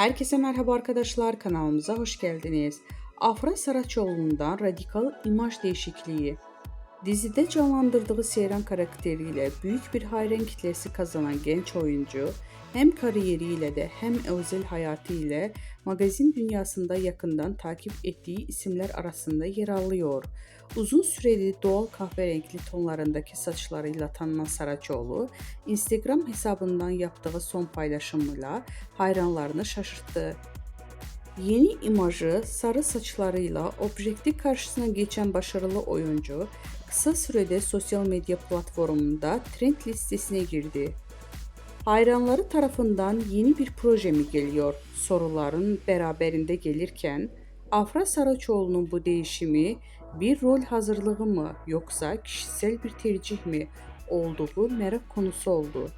Herkese merhaba arkadaşlar kanalımıza hoş geldiniz. Afra Saraçoğlu'ndan radikal imaj değişikliği. Dizide canlandırdığı Seyran karakteriyle büyük bir hayran kitlesi kazanan genç oyuncu hem kariyeriyle de hem özel hayatı ile magazin dünyasında yakından takip ettiği isimler arasında yer alıyor. Uzun süreli doğal kahverengi tonlarındaki saçlarıyla tanınan Saraçoğlu, Instagram hesabından yaptığı son paylaşımıyla hayranlarını şaşırttı. Yeni imajı sarı saçlarıyla objektif karşısına geçen başarılı oyuncu kısa sürede sosyal medya platformunda trend listesine girdi. Hayranları tarafından yeni bir proje mi geliyor soruların beraberinde gelirken Afra Saraçoğlu'nun bu değişimi bir rol hazırlığı mı yoksa kişisel bir tercih mi olduğu merak konusu oldu.